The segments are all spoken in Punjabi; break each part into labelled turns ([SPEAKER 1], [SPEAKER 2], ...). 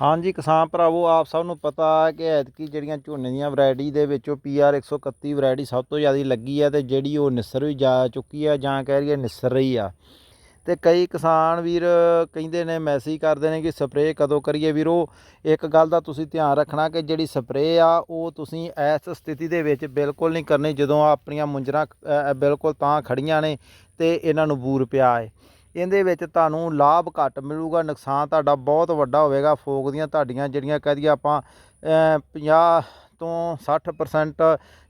[SPEAKER 1] ਹਾਂਜੀ, ਕਿਸਾਨ ਭਰਾਵੋ, ਆਪ ਸਭ ਨੂੰ ਪਤਾ ਹੈ ਕਿ ਐਤਕੀ ਜਿਹੜੀਆਂ ਝੋਨੇ ਦੀਆਂ ਵੈਰਾਈਟੀ ਦੇ ਵਿੱਚੋਂ ਪੀਆਰ 131 ਵੈਰਾਈਟੀ ਸਭ ਤੋਂ ਜ਼ਿਆਦਾ ਲੱਗੀ ਹੈ ਤੇ ਜਿਹੜੀ ਉਹ ਨਿਸਰ ਵੀ ਜਾ ਚੁੱਕੀ ਹੈ ਜਾਂ ਕਹਿ ਰਹੀਏ ਨਿਸਰ ਰਹੀ ਆ। ਤੇ ਕਈ ਕਿਸਾਨ ਵੀਰ ਕਹਿੰਦੇ ਨੇ, ਮੈਸੇਜ ਕਰਦੇ ਨੇ ਕਿ ਸਪਰੇਅ ਕਦੋਂ ਕਰੀਏ? ਵੀਰੋ, ਇੱਕ ਗੱਲ ਦਾ ਤੁਸੀਂ ਧਿਆਨ ਰੱਖਣਾ ਕਿ ਜਿਹੜੀ ਸਪਰੇਅ ਆ, ਉਹ ਤੁਸੀਂ ਇਸ ਸਥਿਤੀ ਦੇ ਵਿੱਚ ਬਿਲਕੁਲ ਨਹੀਂ ਕਰਨੀ ਜਦੋਂ ਆਪਣੀਆਂ ਮੁੰਜਰਾਂ ਬਿਲਕੁਲ ਤਾਂ ਖੜੀਆਂ ਨੇ ਤੇ ਇਹਨਾਂ ਨੂੰ ਬੂਰ ਪਿਆ ਹੈ। ਇਹਦੇ ਵਿੱਚ ਤੁਹਾਨੂੰ ਲਾਭ ਘੱਟ ਮਿਲੂਗਾ ਨੁਕਸਾਨ ਤੁਹਾਡਾ ਬਹੁਤ ਵੱਡਾ ਹੋਵੇਗਾ ਫੋਕ ਦੀਆਂ ਤੁਹਾਡੀਆਂ ਜਿਹੜੀਆਂ ਕਹਿ ਦਈਏ ਆਪਾਂ ਅ, 50 ਤੋਂ 60%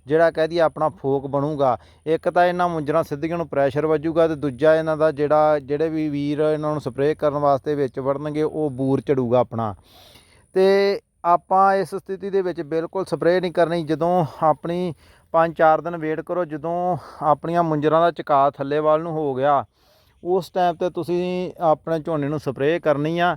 [SPEAKER 1] ਜਿਹੜਾ ਕਹਿ ਦਈਏ ਆਪਣਾ ਫੋਕ ਬਣੂਗਾ। ਇੱਕ ਤਾਂ ਇਹਨਾਂ ਮੁੰਜਰਾਂ ਸਿੱਧੀਆਂ ਨੂੰ ਪ੍ਰੈਸ਼ਰ ਵੱਜੂਗਾ ਤੇ ਦੂਜਾ ਇਹਨਾਂ ਦਾ ਜਿਹੜਾ ਜਿਹੜੇ ਵੀ ਵੀਰ ਇਹਨਾਂ ਨੂੰ ਸਪਰੇਅ ਕਰਨ ਵਾਸਤੇ ਵਿੱਚ ਵੜਨਗੇ ਉਹ ਬੂਰ ਚੜੂਗਾ ਆਪਣਾ। ਤੇ ਆਪਾਂ ਇਸ ਸਥਿਤੀ ਦੇ ਵਿੱਚ ਬਿਲਕੁਲ ਸਪਰੇਅ ਨਹੀਂ ਕਰਨੀ ਜਦੋਂ ਆਪਣੀ 5-4 ਦਿਨ ਵੇਟ ਕਰੋ ਜਦੋਂ ਆਪਣੀਆਂ ਮੁੰਜਰਾਂ ਦਾ ਚਕਾ ਥੱਲੇ ਵੱਲ ਨੂੰ ਹੋ ਗਿਆ ਉਸ ਟਾਈਮ ਤੇ ਤੁਸੀਂ ਆਪਣੇ ਝੋਨੇ ਨੂੰ ਸਪਰੇਅ ਕਰਨੀ ਆ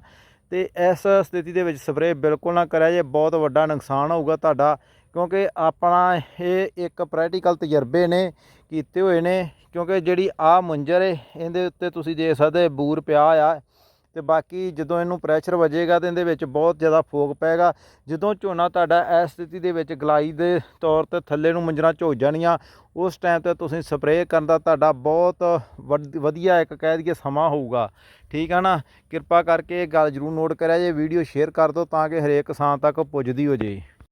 [SPEAKER 1] ਤੇ ਇਸ ਸਥਿਤੀ ਦੇ ਵਿੱਚ ਸਪਰੇਅ ਬਿਲਕੁਲ ਨਾ ਕਰਿਆ ਜੇ, ਬਹੁਤ ਵੱਡਾ ਨੁਕਸਾਨ ਹੋਊਗਾ ਤੁਹਾਡਾ, ਕਿਉਂਕਿ ਆਪਣਾ ਇਹ ਇੱਕ ਪ੍ਰੈਕਟੀਕਲ ਤਜਰਬੇ ਨੇ, ਕੀਤੇ ਹੋਏ ਨੇ, ਕਿਉਂਕਿ ਜਿਹੜੀ ਆ ਮੁੰਜਰ ਏ, ਇਹਦੇ ਉੱਤੇ ਤੁਸੀਂ ਦੇਖ ਸਕਦੇ ਬੂਰ ਪਿਆ ਆ। ਤੇ ਬਾਕੀ ਜਦੋਂ ਇਹਨੂੰ ਪ੍ਰੈਸ਼ਰ ਵਜੇਗਾ ਤੇ ਇਹਦੇ ਵਿੱਚ ਬਹੁਤ ਜ਼ਿਆਦਾ ਫੋਕ ਪਏਗਾ। ਜਦੋਂ ਝੋਨਾ ਤੁਹਾਡਾ ਇਸ ਸਥਿਤੀ ਦੇ ਵਿੱਚ ਗਲਾਈ ਦੇ ਤੌਰ ਤੇ ਥੱਲੇ ਨੂੰ ਮੰਜਰਾਂ ਝੋ ਜਾਣੀਆਂ, ਉਸ ਟਾਈਮ ਤੇ ਤੁਸੀਂ ਸਪਰੇਅ ਕਰਨ ਦਾ ਤੁਹਾਡਾ ਬਹੁਤ ਵਧੀਆ ਇੱਕ ਕਹਿ ਦਈਏ ਸਮਾਂ ਹੋਊਗਾ। ਠੀਕ ਹੈ ਨਾ? ਕਿਰਪਾ ਕਰਕੇ ਇਹ ਗੱਲ ਜ਼ਰੂਰ ਨੋਟ ਕਰਿਆ ਜੇ ਵੀਡੀਓ ਸ਼ੇਅਰ ਕਰ ਦਿਓ ਤਾਂ ਕਿ ਹਰੇਕ ਕਿਸਾਨ ਤੱਕ ਪੁੱਜਦੀ ਹੋ ਜੇ।